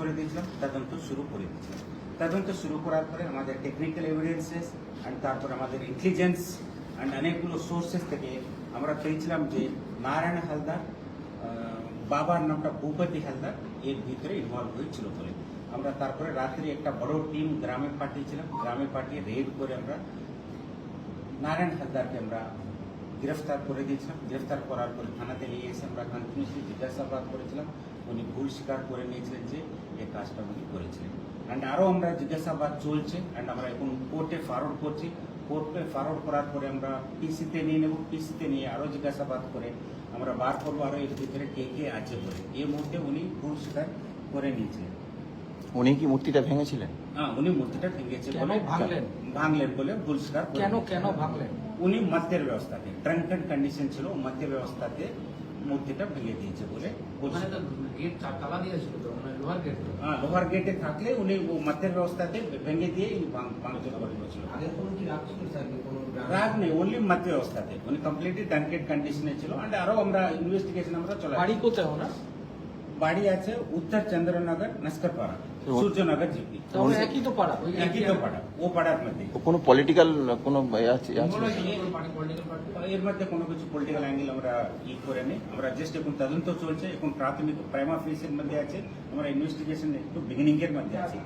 করে দিয়েছিলাম, তদন্ত শুরু করে দিয়েছিলাম। তদন্ত শুরু করার পরে আমাদের টেকনিক্যাল এভিডেন্সেস অ্যান্ড তারপর আমাদের ইন্টেলিজেন্স অ্যান্ড অনেকগুলো সোর্সেস থেকে আমরা পেয়েছিলাম যে নারায়ণ হালদার বাবার নামটা ভূপতি হালদার, এর ভিতরে ইনভলভ হয়েছিল বলে। আমরা তারপরে রাত্রি একটা বড় টিম গ্রামে পাঠিয়েছিলাম। গ্রামে পাঠিয়ে রেড করে আমরা নারায়ণ হালদারকে আমরা গ্রেফতার করে দিয়েছিলাম। গ্রেফতার করার পরে থানাতে নিয়ে এসে আমরা কন্টিনিউসলি জিজ্ঞাসাবাদ করেছিলাম। উনি ভুল স্বীকার করে নিয়েছিলেন যে এই কাজটা উনি করেছিলেন। অ্যান্ড আরও আমরা জিজ্ঞাসাবাদ চলছে অ্যান্ড আমরা এখন কোর্টে ফরওয়ার্ড করছি। কোর্টে ফরওয়ার্ড করার পরে আমরা পিসিতে নিয়ে নেব। পিসিতে নিয়ে আরও জিজ্ঞাসাবাদ করে আমরা বার করব আরও এর ভিতরে কে কে আছে বলে। এই মুহূর্তে উনি ভুল স্বীকার করে নিয়েছিলেন। উনি কি মূর্তিটা ভেঙেছিলেন? হ্যাঁ উনি মূর্তিটা ভেঙেছে বলে ভাঙলেন? ভাঙলেন বলে ভুল স্বীকার কেন কেন ভাঙলেন? উনি মদ্যের ব্যবস্থাতে ড্রাঙ্কেন কন্ডিশন ছিল মদ্য ব্যবস্থাতে মূর্তিটা ভেঙে দিয়েছে বলে তো গেট তালা দিয়েছিল তো মানে লোহার গেট তো হ্যাঁ লোহার গেটে থাকলে উনি ও মদ্যের ব্যবস্থাতে ভেঙে দিয়ে ভাঙ- ভাঙচুর করে দিয়েছিল আগে কোনো কি রাগ ছিল স্যার কোনো রাগ নেই ওনলি মদ্য ব্যবস্থাতে উনি কমপ্লিটলি ড্রাঙ্কেড কন্ডিশনে ছিল অ্যান্ড আরও আমরা ইনভেস্টিগেশন আমরা চলে বাড়ি কোথায় ওনার বাড়ি আছে উত্তর চন্দ্রনগর নস্করপাড়া সূর্যনগর জিপি। একই তো পাড়া একই তো পাড়া ও পাড়ার মধ্যে কোনো পলিটিক্যাল কোনো আছে আছে? পলিটিক্যাল পার্টি এর মধ্যে কোনো কিছু পলিটিক্যাল অ্যাঙ্গেল আমরা ই করে নেই। আমরা জাস্ট এখন তদন্ত চলছে এখন প্রাথমিক প্রাইমা ফেসের মধ্যে আছে। আমরা ইনভেস্টিগেশন একটু বিগিনিং এর মধ্যে আছি।